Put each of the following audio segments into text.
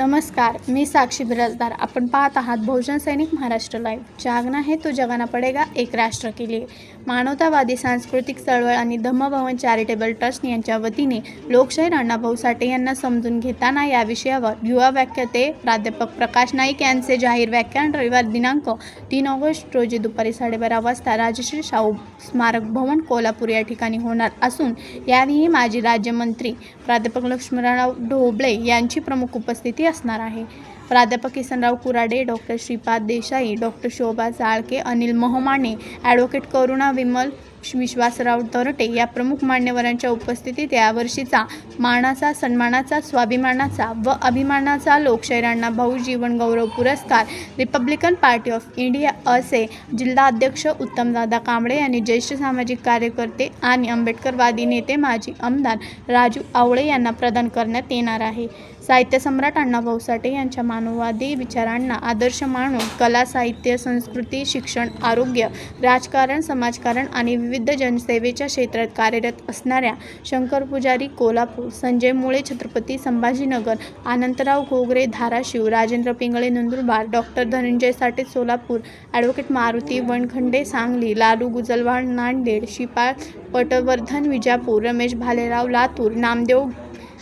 नमस्कार मी साक्षी बिराजदार. आपण पाहत आहात बहुजन सैनिक महाराष्ट्र लाईव्ह. जागना हे तो जगाना पडेगा एक राष्ट्र के लिए. मानवतावादी सांस्कृतिक चळवळ आणि धम्मभवन चॅरिटेबल ट्रस्ट यांच्या वतीने लोकशाहीर अण्णाभाऊ साठे यांना समजून घेताना या विषयावर युवा व्याख्याते प्राध्यापक प्रकाश नाईक यांचे जाहीर व्याख्यान रविवार दिनांक तीन ऑगस्ट रोजी दुपारी साडेबारा वाजता राजश्री शाहू स्मारक भवन कोल्हापूर या ठिकाणी होणार असून यावेळी माजी राज्यमंत्री प्राध्यापक लक्ष्मणराव ढोबळे यांची प्रमुख उपस्थिती असणार आहे. प्राध्यापक Kisanrao Kurade doctor Shripad Desai doctor Shobha Chalke Anil Mohmane advocate Karuna Vimal Vishwasrao Tarte या प्रमुख मान्यवरांच्या उपस्थितीत यावर्षीचा मानाचा सन्मानाचा स्वाभिमानाचा व अभिमानाचा लोकशाहीरांना भाऊ जीवन गौरव पुरस्कार रिपब्लिकन पार्टी ऑफ इंडिया असे जिल्हाध्यक्ष उत्तमदादा कांबळे यांनी ज्येष्ठ सामाजिक कार्यकर्ते आणि आंबेडकरवादी नेते माजी आमदार राजू आवळे यांना प्रदान करण्यात येणार आहे. साहित्य सम्राट अण्णाभाऊ साठे यांच्या मानवादी विचारांना आदर्श मानून कला साहित्य संस्कृती शिक्षण आरोग्य राजकारण समाजकारण आणि विविध जनसेवेच्या क्षेत्रात कार्यरत असणाऱ्या Shankar Pujari Kolhapur Sanjay Mule Chhatrapati Sambhajinagar Anantrao Ghogare Dharashiv Rajendra Pingale Nandurbar doctor Dhananjay Sathe Solapur advocate Maruti Wankhande Sangli Lalu Gujalwad Nanded Shipal Patwardhan Vijapur Ramesh Bhalerao Latur Namdev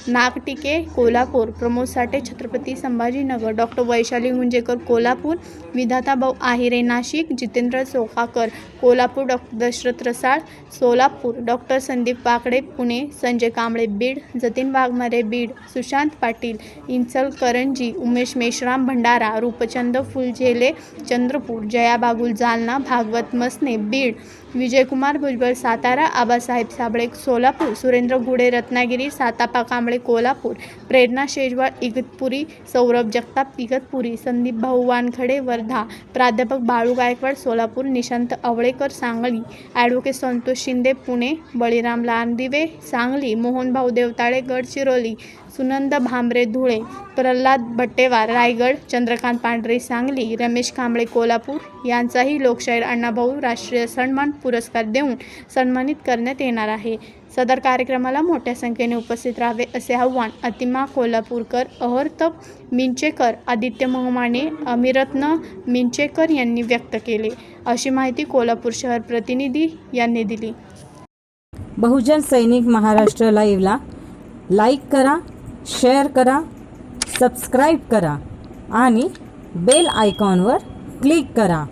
Nagtike Kolhapur. Pramod Sathe Chhatrapati Sambhajinagar. Doctor Vaishali Gunjekar Kolhapur. Vidhatabhau Ahire Nashik Jitendra Chokhakar Kolhapur doctor Dashrath Rasal Solapur. Doctor Sandeep Wakde Pune. Sanjay Kamble Beed. Jatin Waghmare Beed. Sushant Patil Ichalkaranji Umesh Meshram Bhandara Roopchand Phuljhele Chandrapur. Jaya Bagul Jalna Bhagwat Masne Beed. Vijaykumar Bhujbal Satara Abasaheb Sable Solapur. Surendra Gude Ratnagiri. Satapa Kamble Kolhapur प्रेरणा शेजवाळ इगतपुरी सौरभ जगताप इगतपुरी संदीप भाऊ वानखडे वर्धा प्राध्यापक Balu Gaikwad Solapur Nishant Awalekar Sangli advocate Santosh Shinde Pune Baliram Landive Sangli Mohanbhau Devtale Gadchiroli Sunand Bhambare Dhule Pralhad Bhattewar Raigad Chandrakant Pandhare Sangli Ramesh Kamble Kolhapur यांचाही लोकशाहीर अण्णाभाऊ राष्ट्रीय सन्मान पुरस्कार देऊन सन्मानित करण्यात येणार आहे. सदर कार्यक्रमाला मोठ्या संख्येने उपस्थित राहावे असे आव्हान अतिमा कोल्हापूरकर अहर्त मिंचेकर आदित्य मोहमाने अमिरत्न मिंचेकर यांनी व्यक्त केले. अशी माहिती कोल्हापूर शहर प्रतिनिधी यांनी दिली. बहुजन सैनिक महाराष्ट्र लाईव्हला लाईक करा शेअर करा सबस्क्राईब करा आणि बेल आयकॉनवर क्लिक करा.